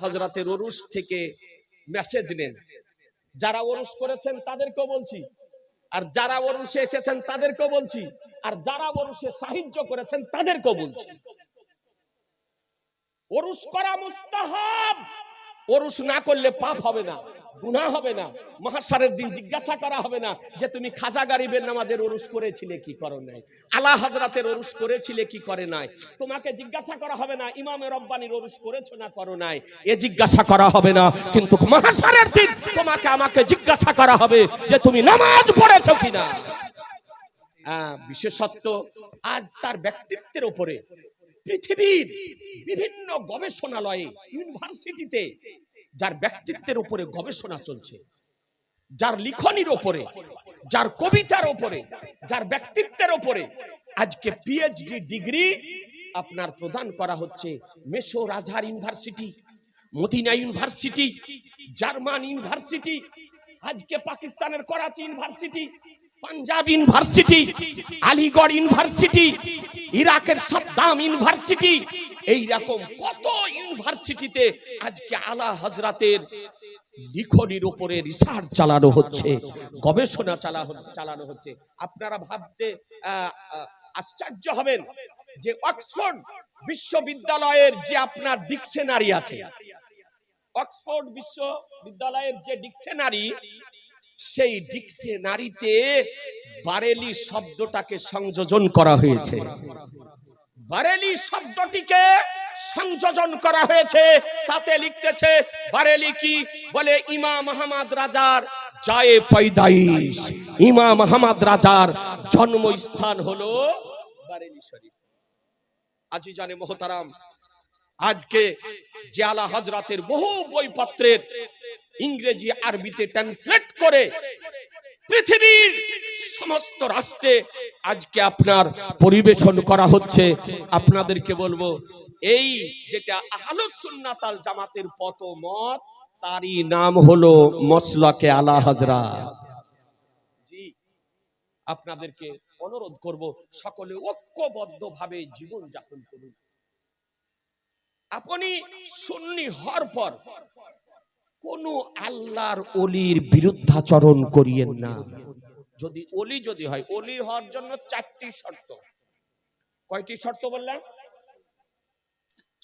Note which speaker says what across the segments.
Speaker 1: হজরতের ওরুস থেকে মেসেজ নেন। যারা ওরুস করেছেন তাদেরকেও বলছি। আর যারা ওরুসে এসেছেন তাদেরকেও বলছি। আর যারা ওরুসে সাহায্য করেছেন তাদেরকেও বলছি। ওরুস করা মুস্তাহাব। ওরুস না করলে পাপ হবে না। গুনাহ হবে না। মহাসারের দিন জিজ্ঞাসা করা হবে না যে তুমি খাজা গারিবের নামাজের ওরুস করেছিলে কি করো নাই? আলা হাজরাতের ওরুস করেছিলে কি করে নাই? তোমাকে জিজ্ঞাসা করা হবে না ইমামে রব্বানির ওরুস করেছ না করো নাই? এ জিজ্ঞাসা করা হবে না কিন্তু মহাসারের দিন তোমাকে আমাকে জিজ্ঞাসা করা হবে যে তুমি নামাজ পড়েছো কিনা। আহ, বিশেষত্ব আজ তার ব্যক্তিত্বের উপরে পৃথিবীর বিভিন্ন গবেষণালয়ে ইউনিভার্সিটিতে যার ব্যক্তিত্বের উপরে গবেষণা চলছে, যার লিখনির ওপরে যার কবিতার ওপরে যার ব্যক্তিত্বের উপরে। আজকে পিএইচডি ডিগ্রি আপনার প্রদান করা হচ্ছে মেসো রাজহার university, Medina university, German university, আজকে পাকিস্তানের Karachi university, Punjab university, Aligarh university, ইরাকের সাদ্দাম ইউনিভার্সিটি এই রকম কত ইউনিভার্সিটিতে আজকে আলা হজরাতের লিখনির উপরে রিসার্চ চালানো হচ্ছে, গবেষণা চালা চালানো হচ্ছে। আপনারা ভাবতে আশ্চর্য হবেন যে অক্সফোর্ড বিশ্ববিদ্যালয়ের যে আপনার ডিকশনারি আছে, অক্সফোর্ড বিশ্ববিদ্যালয়ের যে ডিকশনারি, সেই ডিকশনারিতে বারেলি শব্দটাকে সংযোজন করা হয়েছে। বারেলি শব্দটিকে সংযোজন করা হয়েছে, তাতে লিখতেছে, বারেলি কি? বলে ইমাম আহমদ রাজার জায়ে পৈদাইশ। ইমাম আহমদ রাজার জন্মস্থান হলো বারেলি শরীফ। আজি জানে মোহতারাম, আজকে যে আলা হজরতের বহু বইপত্রের ইংরেজি, আরবিতে ট্রান্সলেট করে পৃথিবীর সমস্ত রাষ্ট্রে আজকে আপনার পরিবেশন করা হচ্ছে। আপনাদেরকে বলব, এই যেটা আহলুস সুন্নাত আল জামাতের পত মত তারই নাম হলো মসলাকে আলা হাজরা আপনাদেরকে অনুরোধ করব, সকলে ঐক্যবদ্ধ ভাবে জীবন যাপন করুন। আপনি সুন্নি হওয়ার পর কোন আল্লাহর অলির বিরুদ্ধাচরণ করিয়েন না। যদি অলি যদি হয়, অলি হওয়ার জন্য চারটি শর্ত। কয়টি শর্ত বললাম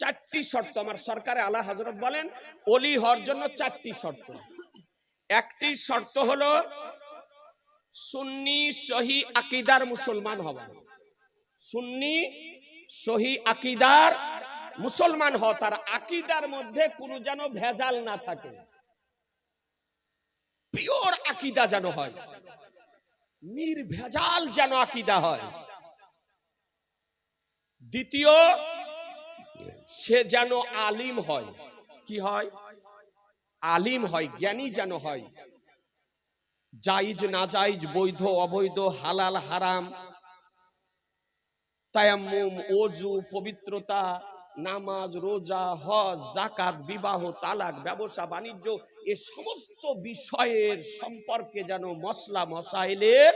Speaker 1: চারটি শর্ত। আমার সরকারে আলা হজরত বলেন, অলি হওয়ার জন্য চারটি শর্ত। একটি শর্ত হলো, সুন্নি সহি আকিদার মুসলমান হওয়া। সুন্নি সহি আকিদার মুসলমান হওয়া, তার আকিদার মধ্যে কোনো যেন ভেজাল না থাকে। পিওর আকিদা যেন হয়। নির্ভেজাল যেন আকিদা হয়। দ্বিতীয়, সে যেন আলিম হয়। কি হয়? আলিম হয়, জ্ঞানী যেন হয়। জাইজ না জাইজ বৈধ, অবৈধ, হালাল, হারাম, তায়াম্মুম ওজু পবিত্রতা নামাজ, রোজা, হজ জাকাত বিবাহ, তালাক, ব্যবসা, বাণিজ্য, এ সমস্ত বিষয়ের সম্পর্কে যেন মশলা মশাইলের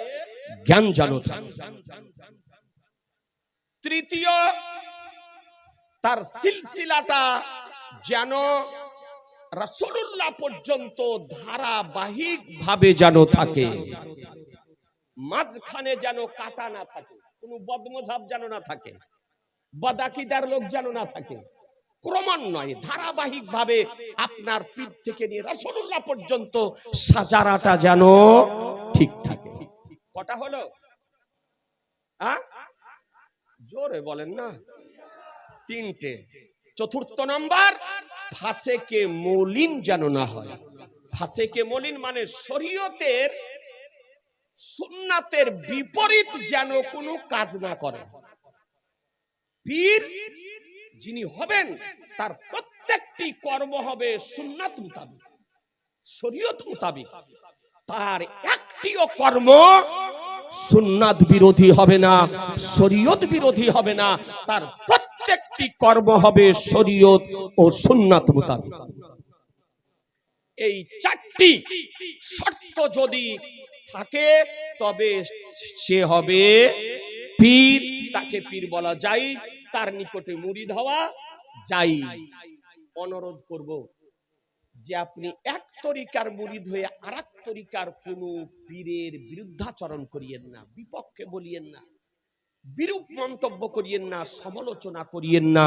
Speaker 1: জ্ঞান যেন তৃতীয়, তার সিলসিলাটা যেন রাসূলুল্লাহ পর্যন্ত ধারাবাহিক ভাবে যেন থাকে। মাঝখানে যেন কাটা না থাকে, কোনো বদমঝাব যেন না থাকে। বদাকিদার লোক যেন না থাকে। ক্রমান্বয়ে ধারাবাহিক ভাবে আপনার পিঠ থেকে নিয়ে রসুল্লাহ পর্যন্ত সাজারাটা যেন ঠিক থাকে। কটা হলো? জোরে বলেন না। তিনটে। চতুর্থ নম্বর, ফাঁসেকে মলিন যেন না হয়। ফাঁসেকে মলিন মানে শরীয়তের সুন্নাতের বিপরীত যেন কোনো কাজ না করে। পীর যিনি হবেন, তার প্রত্যেকটি কর্ম হবে সুন্নাত মোতাবিক, শরীয়ত মোতাবিক। তার একটিও কর্ম সুন্নাত বিরোধী হবে না, শরীয়ত বিরোধী হবে না, তার প্রত্যেকটি কর্ম হবে শরীয়ত ও সুন্নাত মোতাবিক। এই চারটি শর্ত যদি থাকে, তবে সে হবে পীর, তাকে পীর বলা যায়। তার নিকটে মুরিদ হওয়া যায় অনুরোধ করব যে আপনি এক তরিকার মুরিদ হয়ে আর এক তরিকার কোন পীরের বিরুদ্ধাচরণ করিয়েন না, বিপক্ষে বলিয়েন না, বিরূপ মন্তব্য করিয়েন না, সমালোচনা করিয়েন না,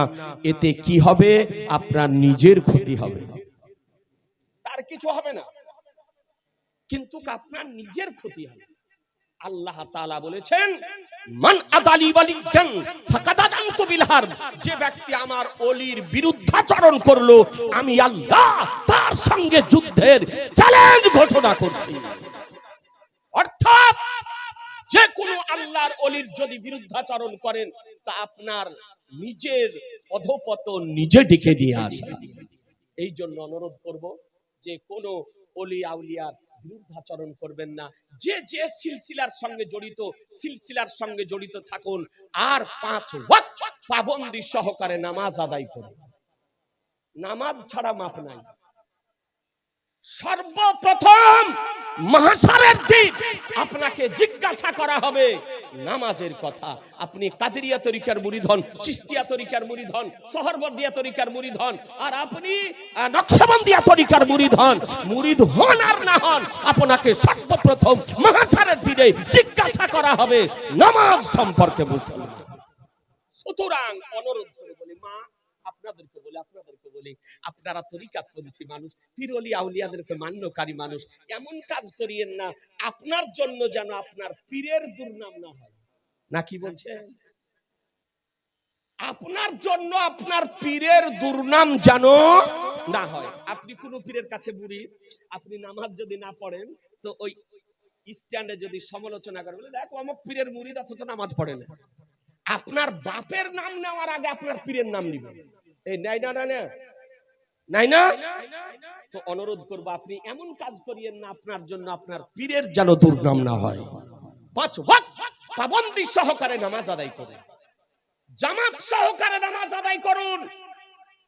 Speaker 1: এতে কি হবে? আপনার নিজের ক্ষতি হবে। তার কিছু হবে না, কিন্তু আপনার নিজের ক্ষতি হবে। আল্লাহ তাআলা বলেছেন, মান আদালি বিল হারব। যে ব্যক্তি আমার ওলির বিরুদ্ধাচরণ করল, আমি আল্লাহ তার সঙ্গে যুদ্ধের চ্যালেঞ্জ ঘোষণা করছি। অর্থাৎ যে কোনো আল্লাহর অলির যদি বিরুদ্ধাচরণ করেন, তা আপনার নিজের অধপতন নিজে ডেকে নিয়ে আসে। এই জন্য অনুরোধ করব যে কোনো অলি আউলিয়ার বিরুদ্ধাচরণ করবেন না। যে যে সিলসিলার সঙ্গে জড়িত, সিলসিলার সঙ্গে জড়িত থাকুন। আর পাঁচ পাবন্দি সহকারে নামাজ আদায় করুন। নামাজ ছাড়া মাপ নাই। সর্বপ্রথম মহাসারের দিন। আপনাকে জিজ্ঞাসা করা হবে, নামাজের কথা। আপনি কাদেরিয়া তরিকার হন চিস্তিয়া তরিকার মুরিদ হন শহরবর্দিয়া তরিকার হন আর আপনি নকশাবন্দিয়া তরিকার হন মুরিদ হন আর না হন, আপনাকে সর্বপ্রথম মহাসারের দিনে জিজ্ঞাসা করা হবে, নামাজ সম্পর্কে মুসলমান সুতরাং অনুরোধ করে বলি মা আপনাদেরকে বলি আপনাদেরকে বলি, আপনারা তরিকাতপন্থী মানুষ, পিরলি আউলিয়াদেরকে মান্যকারী মানুষ, এমন কাজ করিয়েন না, আপনার জন্য যেন আপনার পীরের দুর্নাম না হয়। না কি বলছেন আপনার জন্য আপনার পীরের দুর্নাম যেন না হয়। আপনি কোন পীরের কাছে বুড়ি আপনি নামাজ যদি না পড়েন, তো ওই স্ট্যান্ডে যদি সমালোচনা করে বলে, দেখো, আমার পীরের মুরিদ অথচ নামাজ পড়ে না। আপনার বাপের নাম নেওয়ার আগে আপনার পীরের নাম নিবেন। এই নাই, না না না। তো অনুরোধ করব, আপনি এমন কাজ করিয়েন না, আপনার জন্য আপনার পীরের যেন দুর্নাম না হয়। পাঁচ পাবন্দি সহকারে নামাজ আদায় করুন। জামাত সহকারে নামাজ আদায় করুন।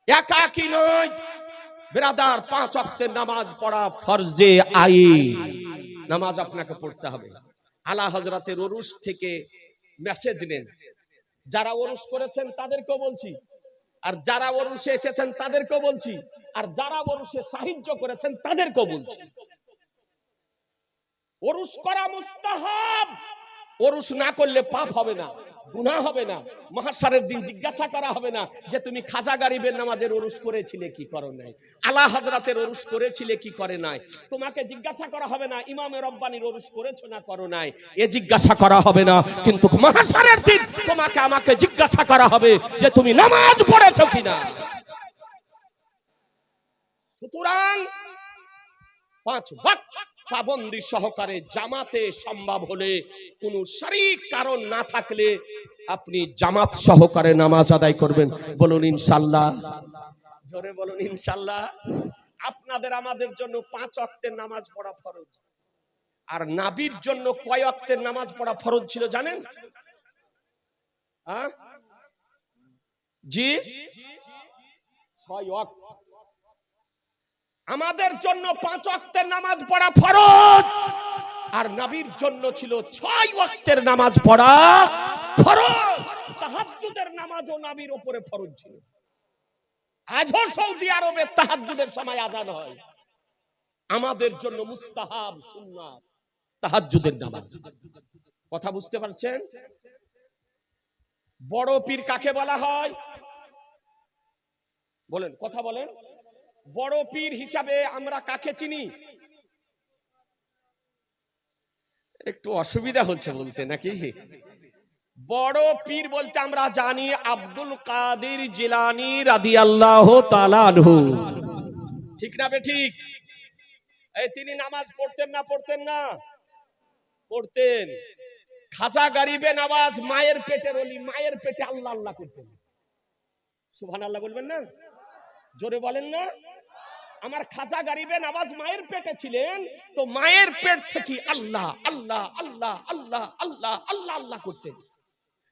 Speaker 1: একাকি নয় বেরাদার পাঁচ অক্টের নামাজ পড়া ফরজে আইন। নামাজ আপনাকে পড়তে হবে। আলা হজরতের ওরুস থেকে মেসেজ নেন। যারা ওরুস করেছেন, তাদেরকেও বলছি আর যারা ওরুসে এসেছেন তাদেরকেও বলছি, আর যারা ওরুসে সাহায্য করেছেন তাদেরকেও বলছি। ওরুস করা মুস্তাহাব ওরুস না করলে পাপ হবে না। গুনাহ হবে না, মহাসারের দিন জিজ্ঞাসা করা হবে না যে তুমি খাজা গারিবের নামাজের ওরুস করেছিলে কি করো নাই, আলা হাজরাতের ওরুস করেছিলে কি করে নাই, তোমাকে জিজ্ঞাসা করা হবে না ইমামে রব্বানির ওরুস করেছ না করো নাই, এ জিজ্ঞাসা করা হবে না, কিন্তু মহাসারের দিন তোমাকে আমাকে জিজ্ঞাসা করা হবে যে তুমি নামাজ পড়েছো কিনা। সুতরাং পাঁচ ওয়াক্ত পাবন্দি সহকারে জামাতে সম্ভব হলে কোন শারীরিক কারণ না থাকলে আপনি জামাত সহকারে নামাজ আদায় করবেন। বলুন ইনশাল্লাহ জোরে বলুন ইনশাল্লাহ আপনাদের আমাদের জন্য পাঁচ অক্টের নামাজ পড়া ফরজ। আর নাবির জন্য কয় অক্টের নামাজ পড়া ফরজ ছিল জানেন? জি? ছয় অক্ট। আমাদের জন্য পাঁচ ওয়াক্তের নামাজ পড়া ফরজ। আর নবীর জন্য ছিল ছয় ওয়াক্তের নামাজ পড়া ফরজ। তাহাজ্জুদের নামাজও নবীর উপরে ফরজ ছিল। আজও সৌদি আরবে তাহাজ্জুদের সময় আজান হয়। আমাদের জন্য মুস্তাহাব, সুন্নাত, তাহাজ্জুদের নামাজ। কথা বুঝতে পারছেন? বড় পীর কাকে বলা হয়? বলেন, কথা বলেন। বড় পীর হিসাবে আমরা কাকে চিনি? একটু অসুবিধা হচ্ছে বলতে নাকি? বড় পীর বলতে আমরা জানি আব্দুল কাদের জিলানি রাদি আল্লাহ তালানহু ঠিক না ঠিক? এই তিনি নামাজ পড়তেন না পড়তেন না? পড়তেন। খাজা গারিবে নামাজ মায়ের পেটের অলি মায়ের পেটে আল্লাহ আল্লাহ করতেন। সুবহান আল্লাহ বলবেন না? জোরে বলেন না? আমার খাজা গারিবে নামাজ মায়ের পেটে ছিলেন, তো মায়ের পেট থেকে আল্লাহ আল্লাহ আল্লাহ আল্লাহ আল্লাহ আল্লাহ আল্লাহ করতেন।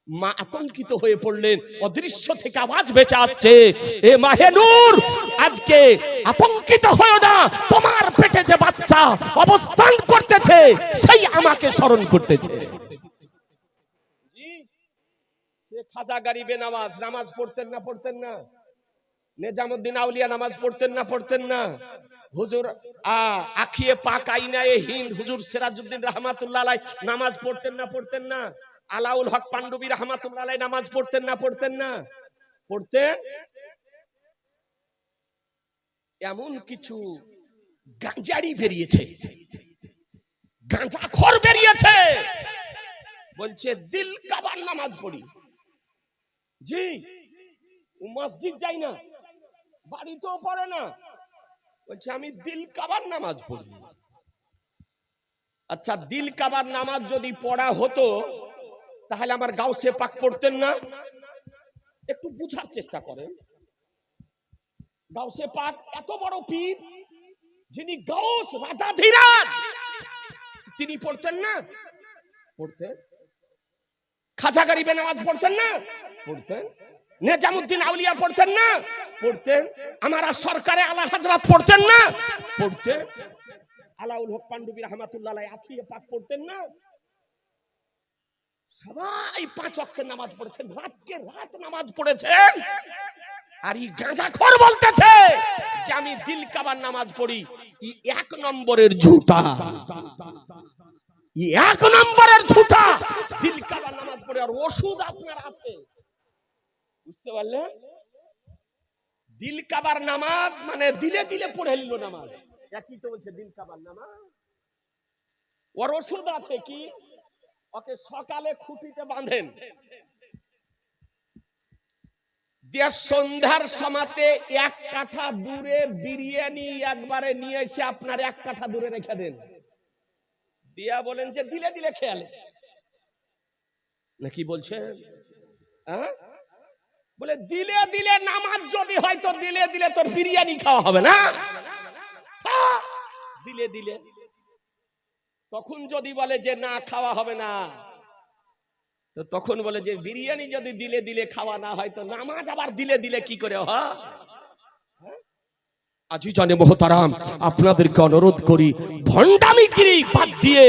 Speaker 1: মা আতঙ্কিত হয়ে পড়লেন, অদৃশ্য থেকে আওয়াজ বেঁচে আসছে, এ মাহেনুর আজকে আতঙ্কিত হয়েও না, তোমার পেটে যে বাচ্চা অবস্থান করতেছে, সেই আমাকে স্মরণ করতেছে। খাজা গারিবে নামাজ নামাজ পড়তেন না পড়তেন না। নেজামুদ্দিন আউলিয়া নামাজ পড়তেন না পড়তেন না। হুজুর আখিয়ে পাক আইনায়ে হিন্দ হুজুর সিরাজউদ্দিন রহমাতুল্লাহ নামাজ পড়তেন না পড়তেন না। আলাউল হক পান্ডবী রহমাতুল্লাহ নামাজ পড়তেন না পড়তেন না। পড়তেন এমন কিছু গাঁজারি বেরিয়েছে। গাঁজা খর বেরিয়েছে। বলছে, দিল কাবার নামাজ পড়ি। জি মসজিদ যাই না। বাড়িতেও পড়ে না। বলছে, আমি দিল কাবার নামাজ পড়ি। আচ্ছা দিল কাবার নামাজ যদি পড়া হতো, তাহলে আমার গাউসে পাক পড়তেন না? একটু বুঝার চেষ্টা করেন। গাউসে পাক এত বড় পীর, যিনি গাউস রাজা ধীরাজ। তিনি পড়তেন না? পড়তেন। খাজা গরিবে নামাজ পড়তেন না? পড়তেন। নেজামুদ্দিন আউলিয়া পড়তেন না? পড়তেন। আমার সরকারে আলা হাজরাত পড়তেন না? পড়তেন। আলাউল হক পান্ডবী রহমাতুল্লাহ আখিয়ে পাক পড়তেন না? সবাই পাঁচ ওয়াক্তের নামাজ পড়েছেন রাতকে রাত নামাজ পড়েছেন। আর এই গাঁজা খোর বলতেছে যে আমি দিল কাবার নামাজ পড়ি ই এক নম্বরের ঝুটা। ই এক নম্বরের ঝুটা। দিল কাবার নামাজ পড়ে আর ওষুধ আপনার আছে। বুঝতে পারলেন দিল কাবার নামাজ মানে দিলে দিলে পড়ে নিল নামাজ। একই তো বলছে দিল কাবার নামাজ? ওর ওষুধ আছে কি? ওকে সকালে খুঁটিতে বাঁধেন। সন্ধ্যার সমাতে এক কাঠা দূরে বিরিয়ানি একবারে নিয়ে এসে আপনার এক কাঠা দূরে রেখে দেন। দিয়া বলেন যে দিলে দিলে খেয়ালে। নাকি বলছেন? হ্যাঁ? বলে দিলে দিলে নামাজ যদি হয় তো দিলে দিলে তোর বিরিয়ানি খাওয়া হবে না? হ্যাঁ, দিলে দিলে। তখন যদি বলে যে না খাওয়া হবে না। তো তখন বলে যে বিরিয়ানি যদি দিলে দিলে খাওয়া না হয় তো নামাজ আবার দিলে দিলে কি করে হয়?
Speaker 2: আজি জানে মহতারাম, আপনাদেরকে অনুরোধ করি ভণ্ডামিগিরি বাদ দিয়ে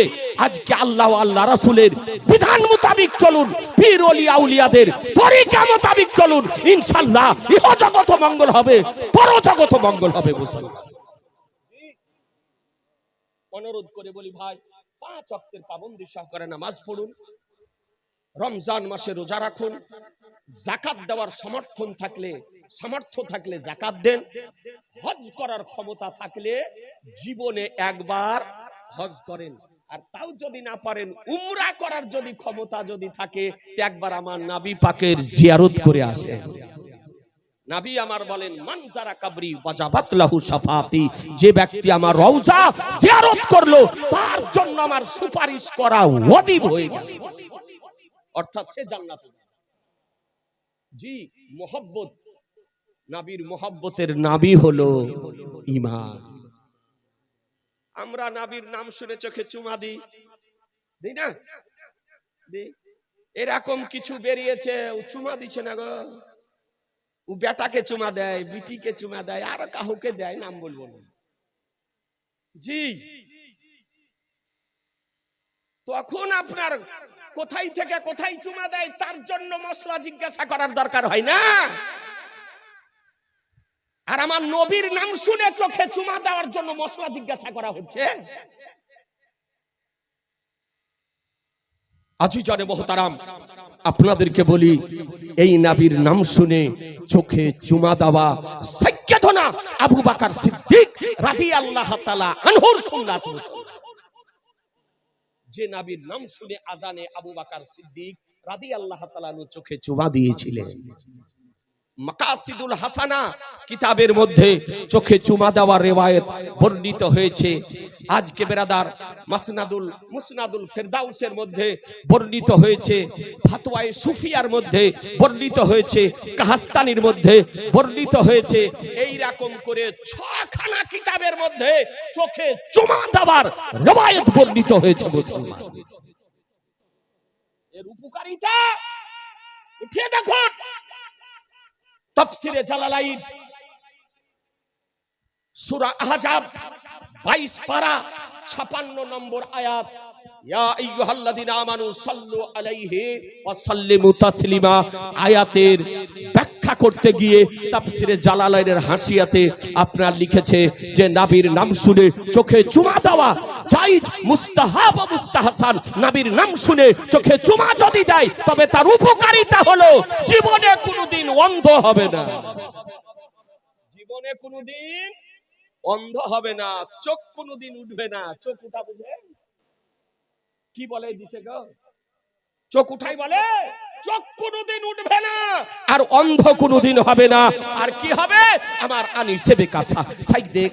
Speaker 2: আজকে আল্লাহ আল্লাহ রাসূলের বিধান মোতাবিক চলুন, পীর ওলি আউলিয়াদের তরিকা মোতাবিক চলুন, ইনশাআল্লাহ ইহ জগত মঙ্গল হবে পর জগত মঙ্গল হবে মুসলমান।
Speaker 1: অনুরোধ করে বলি ভাই, পাঁচ অক্টের পাবন্দি সহকারে নামাজ পড়ুন, রমজান মাসে রোজা রাখুন, জাকাত দেওয়ার সমর্থন থাকলে সামর্থ্য থাকলে জাকাত দেন, হজ করার ক্ষমতা থাকলে জীবনে একবার হজ করেন। আর তাও যদি না পারেন, উমরা করার যদি ক্ষমতা যদি থাকে একবার আমার নাবি পাকের
Speaker 2: জিয়ারত করে আসে
Speaker 1: নাবি আমার বলেন মানজারা কাবরি বাজাবাত
Speaker 2: লাহু শাফাতি যে ব্যক্তি আমার রওজা জিয়ারত করল, তার জন্য আমার সুপারিশ করা ওয়াজিব হয়ে গেল।
Speaker 1: অর্থাৎ সে জান্নাতে। জি, মোহব্বত নাবির মোহব্বতের
Speaker 2: নাবি হলো ইমান
Speaker 1: আমরা নাবির নাম শুনে চোখে চুমা দিই। দিই না? এরকম কিছু বেরিয়েছে, ও চুমা দিচ্ছে না গো। ও বেটাকে চুমা দেয়, বিটিকে চুমা দেয়, আর কাহুকে দেয়, নাম বলব না। জি। তখন আপনার কোথায় থেকে কোথায় চুমা দেয়, তার জন্য মশলা জিজ্ঞাসা করার দরকার হয় না। আর আমার নবীর নাম শুনে চোখে চুমা দেওয়ার জন্য মশলা জিজ্ঞাসা করা হচ্ছে।
Speaker 2: আজি জানে মহতারাম, আপনাদেরকে বলি, এই নাবির নাম শুনে চোখে চুমা দেওয়া আবু বাকার সিদ্দিক রাদিয়াল্লাহু তাআলা আনহুর সুন্নাত
Speaker 1: যে নাবির নাম শুনে আজানে আবু বাকার সিদ্দিক আল্লাহ চোখে চুমা দিয়েছিলেন।
Speaker 2: মাকাসিদুল হাসানা কিতাবের মধ্যে চোখে চুমা দেওয়ার রেওয়ায়ত বর্ণিত হয়েছে। আজকে বেরাদার
Speaker 1: মাসনাদুল, মুসনাদুল ফেরদাউসের মধ্যে
Speaker 2: বর্ণিত হয়েছে। ফাতোয়ায়ে সুফিয়ার মধ্যে বর্ণিত হয়েছে। কাহাস্তানির মধ্যে বর্ণিত হয়েছে।
Speaker 1: এই রকম করে ছখানা কিতাবের মধ্যে চোখে
Speaker 2: চুমা দেওয়ার রেওয়ায়েত বর্ণিত হয়েছে মুসলমান।
Speaker 1: এর উপকারিতা উঠিয়ে দেখুন। তাফসিরে জালালাইন। সূরা আহজাব 22 পারা 56 নম্বর আয়াত।
Speaker 2: আয়াতের ব্যাখ্যা করতে গিয়ে তাফসিরে জালালাইনের হাসিয়াতে আপনার লিখেছে যে নাবির নাম শুনে চোখে চুমা দেওয়া জাইজ মুস্তাহাব মুস্তাহসান। নাবির নাম শুনে চোখে চুমা যদি দেয়, তবে তার উপকারিতা হলো জীবনে কোনোদিন অন্ধ হবে না।
Speaker 1: জীবনে কোনোদিন অন্ধ হবে না, চোখ কোনোদিন উঠবে না। চোখ উঠা কি বলে দিছে গো? চোখ উঠাই বলে? চোখ কোনোদিন উঠবে না।
Speaker 2: আর অন্ধ কোনোদিন হবে না। আর কি হবে? আমার আনি সে বেকাসা। সাই দেখ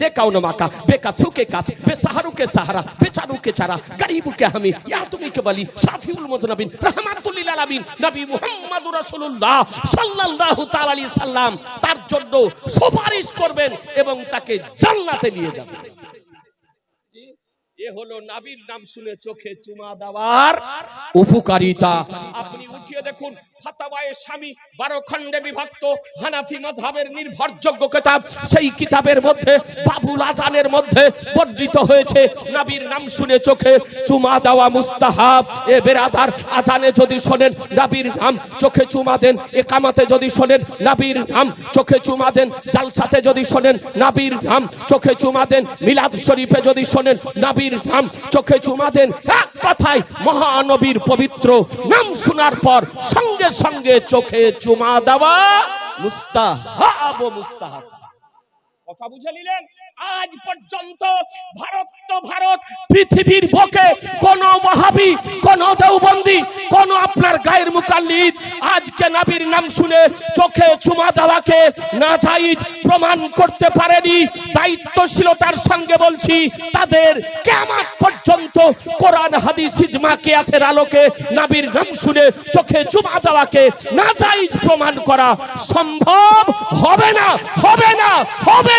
Speaker 2: দে কাউন মাকা। কাস বেসাহারু কে সাহারা বেচারু কে চারা গরিবু কে হামি। ইয়া তুমি কে বলি? শাফিউল মুজনাবিন রাহমাতুল আলামিন। নবী মুহাম্মদুর রাসূলুল্লাহ সাল্লাল্লাহু তাআলা আলাইহি সাল্লাম তার জন্য সুপারিশ করবেন এবং তাকে জান্নাতে নিয়ে যাবেন।
Speaker 1: এ হলো নাবির নাম শুনে চোখে চুমা দেওয়ার
Speaker 2: উপকারিতা।
Speaker 1: উঠিয়ে দেখুন। ফাতাওয়ায়ে স্বামী বারো খণ্ডে বিভক্ত, হানাফি মাযহাবের
Speaker 2: নির্ভরযোগ্য কিতাব। সেই কিতাবের মধ্যে বাবুল আজানের মধ্যে বর্ণিত হয়েছে, নবীর নাম শুনে চোখে চুমা দেওয়া মুস্তাহাব। এ বেরাদার আজানে যদি শোনেন, নবীর নাম চোখে চুমা দেন, একামাতে যদি শোনেন, নবীর নাম চোখে চুমা দেন, জালসাতে যদি শোনেন, নবীর নাম চোখে চুমা দেন, মিলাদ শরীফে যদি শোনেন, নবীর নাম চোখে চুমা দেন, এক কথায় মহানবীর পবিত্র নাম শোনার পর সঙ্গে সঙ্গে চোখে চুমা দেওয়া মুস্তাহাব ও মুস্তাহাসান
Speaker 1: কথা বুঝে নিলেন? আজ পর্যন্ত ভারত তো ভারত,
Speaker 2: পৃথিবীর বুকে কোন ওয়াহাবি কোন দেওবন্দি, কোন আপনার গায়ের মুকাল্লিদ আজকে নবীর নাম শুনে চোখে চুমা দেওয়াকে না জায়েজ প্রমাণ করতে পারেনি। দায়িত্বশীলতার সঙ্গে বলছি, তাদের কেমন পর্যন্ত কোরআন, হাদিস, ইজমা কিয়াসের আলোকে নবীর নাম শুনে চোখে চুমা দেওয়াকে না জায়েজ প্রমাণ করা সম্ভব হবে না হবে না, হবে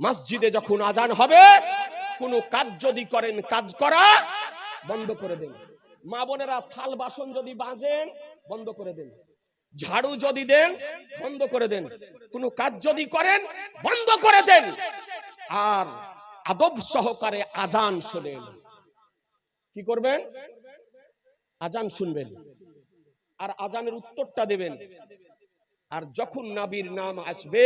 Speaker 1: মসজিদে যখন আজান হবে, কোন কাজ যদি করেন, কাজ করা বন্ধ করে দেন। মা বোনেরা, থাল বাসন যদি বাজেন বন্ধ করে দেন। ঝাড়ু যদি দেন, বন্ধ করে দেন। কোন কাজ যদি করেন, বন্ধ করে দেন। আর আদব সহকারে আজান শোনেন। কি করবেন? আজান শুনবেন। আর আজানের উত্তরটা দেবেন। আর যখন নাবির নাম আসবে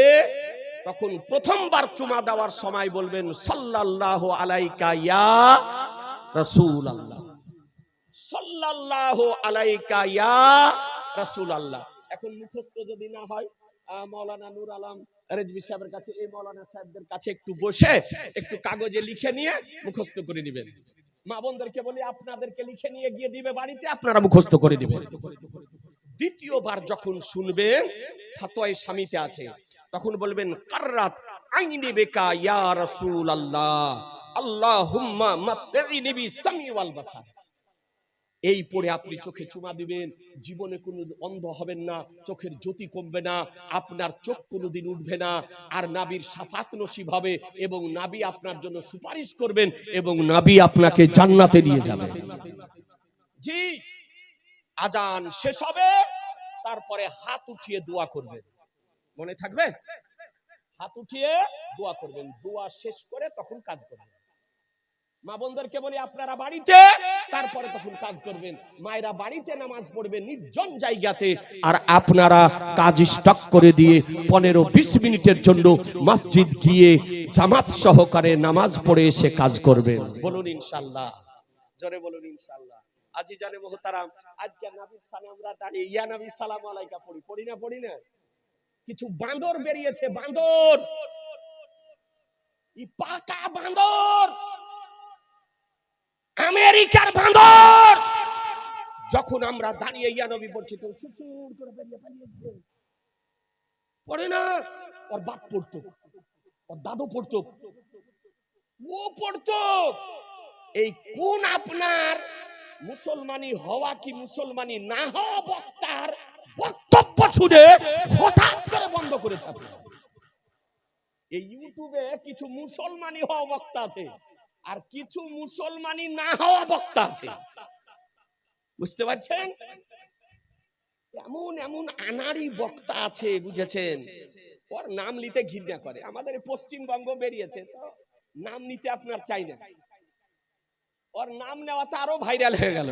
Speaker 1: তখন প্রথমবার চুমা দেওয়ার সময় বলবেন সাল্লাল্লাহু আলাইকা ইয়া রাসূল আল্লাহ সাল্লাল্লাহু আলাইকা ইয়া রাসূল আল্লাহ এখন মুখস্থ যদি না হয় আহ, মাওলানা নূর আলম রেজবি সাহেবের কাছে এই মাওলানা সাহেবদের কাছে একটু বসে একটু কাগজে লিখে নিয়ে মুখস্থ করে দিবেন মা বোনদেরকে বলি আপনাদেরকে লিখে নিয়ে গিয়ে দিবে বাড়িতে আপনারা মুখস্থ করে দিবেন দ্বিতীয়বার যখন শুনবেন ফাতোয়ায় স্বামীতে আছে। তখন বলবেন, কাররাত আইনি বেকা, ইয়া রাসূল আল্লাহ আল্লাহুম্মা সামি ওয়াল বাসার। এই পড়ে আপনি চোখে চুমা দিবেন, জীবনে কোনো অন্ধ হবেন না, চোখের জ্যোতি কমবে না, আপনার চোখ কোনোদিন উঠবে না, আর নাবির সাফাত নসিব হবে এবং নাবি আপনার জন্য সুপারিশ করবেন এবং
Speaker 2: নাবি আপনাকে জান্নাতে নিয়ে যাবে।
Speaker 1: জি, আজান শেষ হবে, তারপরে হাত উঠিয়ে দোয়া করবেন। মনে থাকবে? হাত উঠিয়ে দোয়া করবেন। দোয়া শেষ করে তখন কাজ করবেন। মা বোনদেরকে বলি, আপনারা বাড়িতে, তারপরে তখন কাজ করবেন। মায়েরা বাড়িতে নামাজ পড়বেন নির্জন জায়গাতে।
Speaker 2: আর আপনারা কাজ স্টক করে দিয়ে পনেরো বিশ মিনিটের জন্য মসজিদ গিয়ে জামাত সহকারে নামাজ পড়ে এসে কাজ করবেন।
Speaker 1: বলুন ইনশাল্লাহ জোরে বলুন ইনশাল্লাহ আজি জানে মোহতারাম, আজকে নবীর সালাম আমরা দাঁড়িয়ে, ইয়া নবী সালাম আলাইকা পড়ি। পড়ি না পড়ি না? কিছু বান্দর বেরিয়েছে, বান্দর। পাকা বান্দর। আমেরিকার বান্দর। যখন আমরা দাঁড়িয়ে ইয়া নবী পড়ছি তো সুসুর করে বেরিয়ে পালিয়েছে। পড়ে না? ওর বাপ পড়তো, ওর দাদু পড়তো, ও পড়তো। এই কোন আপনার মুসলমানি হওয়া কি মুসলমানি না হওয়া বক্তার শুনে হঠাৎ করে বন্ধ করে ছাপে এই ইউটিউবে কিছু মুসলমানি হওয়া বক্তা আছে, আর কিছু মুসলমানি না হওয়া বক্তা আছে। বুঝতে পারছেন? এমন এমন আনারি বক্তা আছে, বুঝেছেন? ওর নাম নিতে ঘৃণা করে। আমাদের পশ্চিমবঙ্গ বেরিয়েছে, তো নাম নিতে আপনার চাই না। ওর নাম নেওয়াতে আরও ভাইরাল হয়ে গেল।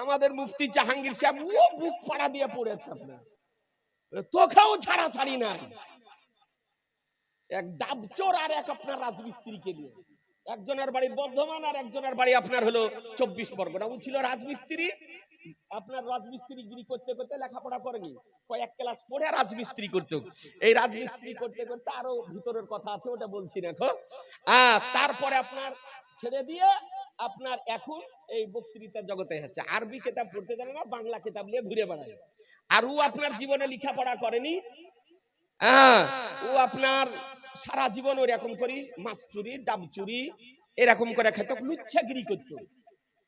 Speaker 1: আমাদের মুফতি জাহাঙ্গীর সাহেব, ও বুক পাড়া দিয়ে পড়েছে আপনার। তোকেও ছাড়া ছাড়ি নাই। এক ডাবচোর আর এক আপনার রাজমিস্ত্রিকে নিয়ে। একজনের বাড়ি বর্ধমান আর একজনের বাড়ি আপনার হলো চব্বিশ পরগনা। ও ছিল রাজমিস্ত্রি। আপনার রাজমিস্ত্রি গিরি করতে করতে লেখাপড়া করেনি। কয়েক ক্লাস পড়ে রাজমিস্ত্রি করতো এই রাজমিস্ত্রি করতে করতে আরও ভিতরের কথা আছে, ওটা বলছি না এখন তারপরে আপনার ছেড়ে দিয়ে আপনার এখন এই বক্তৃতার জগতে হচ্ছে। আরবি কিতাব পড়তে জানে না বাংলা কিতাব নিয়ে ঘুরে বেড়ায়। আর ও আপনার জীবনে লেখাপড়া করেনি? হ্যাঁ, ও আপনার সারা জীবন ওরকম করি মাছ চুরি ডাব চুরি এরকম করে খেত লুচ্ছাগিরি করত।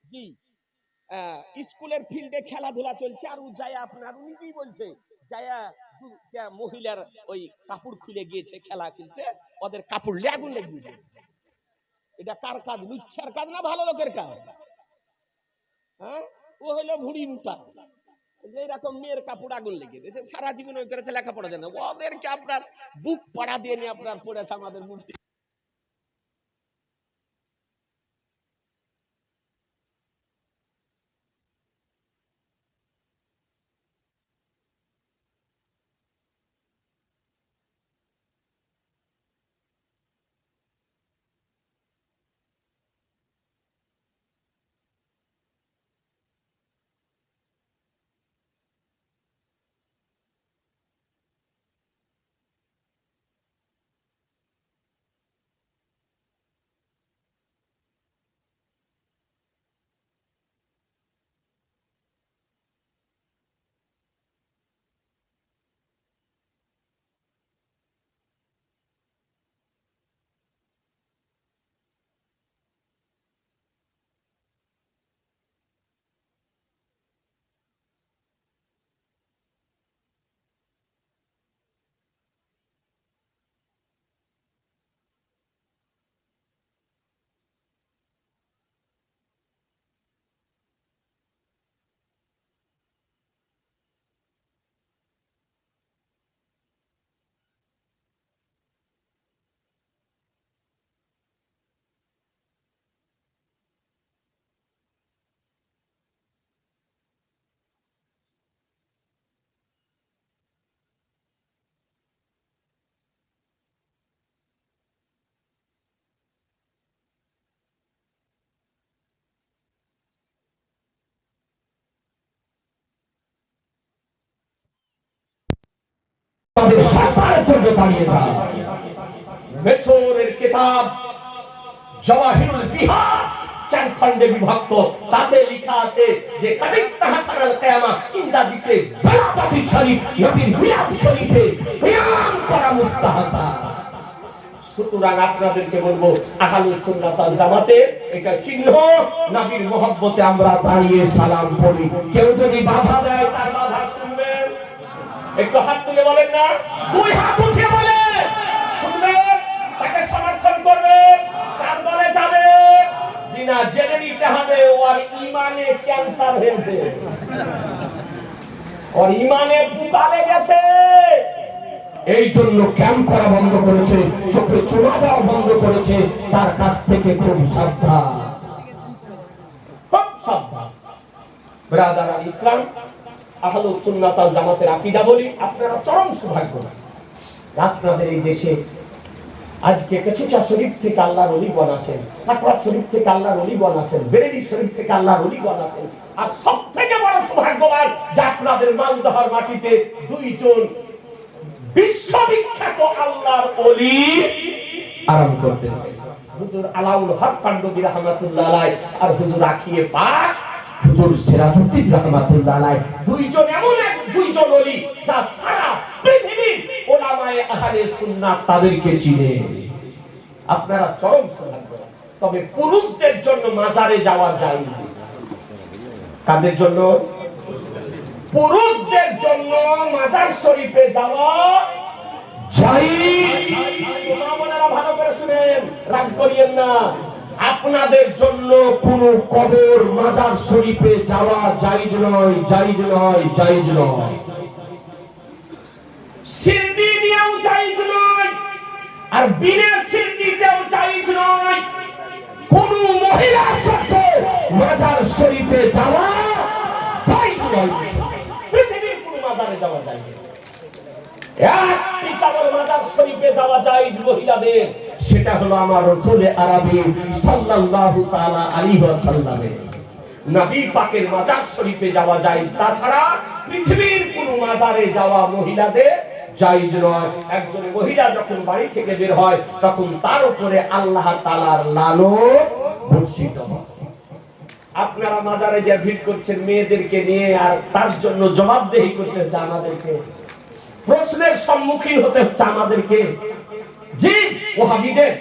Speaker 1: জি স্কুলের ফিল্ডে খেলাধুলা চলছে আর ও যায় আপনার নিজেই বলছে যায়া মহিলার ওই কাপড় খুলে গিয়েছে খেলা খেলতে ওদের কাপড় লেগুন লেগে এটা কার কাজ? লুচ্ছার কাজ না ভালো লোকের কাজ? হ্যাঁ? ও হইল ভুড়ি মুটা। এইরকম মেয়ের কাপড় আগুন লেগে দিয়েছে সারা জীবন ওই করেছে লেখাপড়া জানে ওদেরকে আপনার বুক পাড়া দিয়ে নিয়ে আপনার পড়েছে আমাদের মুফতি
Speaker 2: তাদের সরকারের জন্য দাঁড়িয়ে যান।
Speaker 1: মেসরের কিতাব জওয়াহিরুল বিহার চার খণ্ডে বিভক্ত। তাতে লেখা আছে যে
Speaker 2: শরীফ, নবীর শরীফে করা
Speaker 1: সুতরাং আপনাদেরকে বলব আহলুস সুন্নাত জামাতে, এটা চিহ্ন। নবীর মহব্বতে আমরা
Speaker 2: দাঁড়িয়ে সালাম পড়ি। কেউ যদি বাধা দেয়,
Speaker 1: তার বাধা শুনবেন একটু হাত তুলে বলেন না। দুই হাত উঠিয়ে বলে শুনবেন তাকে সমর্থন করবেন তার দলে যাবে। জি না জেনে নিতে হবে ওর ইমানে ক্যান্সার হয়েছে। ওর ইমানে পুকালে গেছে
Speaker 2: এই জন্য ক্যাম্প করা বন্ধ করেছে চোখে চোরা যাওয়া বন্ধ করেছে তার কাছ থেকে খুব সাবধান।
Speaker 1: খুব সাবধান। ব্রাদার ইসলাম আহলুস সুন্নাত ওয়াল জামাতের আকীদা বলি, আপনারা চরম সৌভাগ্যবান। আপনাদের এই দেশে আজকে শরীফ থেকে আল্লাহর শরীফ থেকে আল্লাহর বেরেলি শরীফ থেকে আল্লাহর আর সব থেকে বড় সৌভাগ্যবান যে আপনাদের মালদহার মাটিতে দুইজন বিশ্ববিখ্যাত আল্লাহর অলি
Speaker 2: আরাম করতেছে।
Speaker 1: হুজুর আলাউল হক পান্ডবী রহমাতুল্লাহ আর হুজুর আখিয়ে পাক
Speaker 2: হুজুর সিরাজউদ্দিন রহমাতুল্লাহ আলাইহ
Speaker 1: দুইজন এমন এক দুইজন অলি যা সারা পৃথিবীর ওলামায়ে আহলে সুন্নাত
Speaker 2: তাদেরকে চিনে।
Speaker 1: আপনারা চরম সৌভাগ্যবান তবে পুরুষদের জন্য মাজারে যাওয়া যায় না। কাদের জন্য? পুরুষদের জন্য মাজার শরীফে যাওয়া বোনেরা ভালো করে শুনেন, রাগ করিয়েন না।
Speaker 2: আপনাদের জন্য কোন কবর মাজার শরীফে যাওয়া জায়েজ নয় জায়েজ নয় জায়েজ নয়।
Speaker 1: নয়, আর নয়।
Speaker 2: কোন মহিলার জন্য মাজার যাওয়া জায়েজ নয়।
Speaker 1: পৃথিবীর কোনো মাজারে যাওয়া যায় না। একটি কেবল মাজার শরীফে যাওয়া যায় মহিলাদের।
Speaker 2: সেটা হলো আমার
Speaker 1: পাকের শরীফে যাওয়া যায়। তাছাড়া পৃথিবীর মাজারে যাওয়া মহিলাদের নয়। একজন মহিলা যখন বাড়ি থেকে বের হয়, তখন তার উপরে আল্লাহ তাআলার লানত বর্ষিত আপনারা মাজারে যে ভিড় করছেন, মেয়েদেরকে নিয়ে, আর তার জন্য জবাবদেহি করতে হচ্ছে আমাদেরকে। প্রশ্নের সম্মুখীন হতে হচ্ছে আমাদেরকে। জি ওহাবিদের।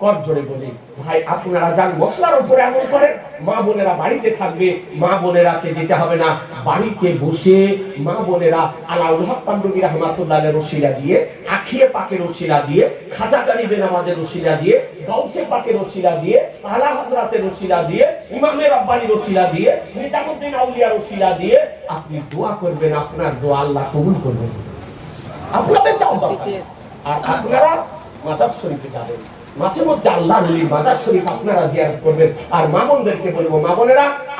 Speaker 1: কর জোরে বলি, ভাই, আপনারা যান, মশলার উপরে মা বোনেরা বাড়িতে থাকবে, মা বোনেরাকে যেতে হবে না। বাড়িতে বসে মা বোনেরা পান্ডবী রহমাতুল্লাহ দিয়ে, আখিয়ে পাকের দিয়ে, খাজা নামাজের দিয়ে, গাউসে পাকের দিয়ে, আলা হজরাতের রশিলা দিয়ে, ইমামে রব্বানি দিয়ে, নিজামুদ্দিন আউলিয়া রশিলা দিয়ে, আপনি দোয়া করবেন, আপনার দোয়া আল্লাহ কবুল করবেন। আপনাদের চাও আর আপনারা মাজার শরীফে যাবেন। মাঝে মধ্যে আল্লাহ নবীর মাজার শরীফ আপনারা জিয়ারত করবেন। আর মা বলব মা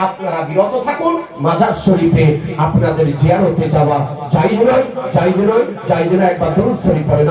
Speaker 1: আপনারা বিরত থাকুন,
Speaker 2: মাজার শরীফে আপনাদের জিয়ারতে যাওয়া যাই নয় যাই নয় যাই নয় একবার দরুদ শরীফ পড়েন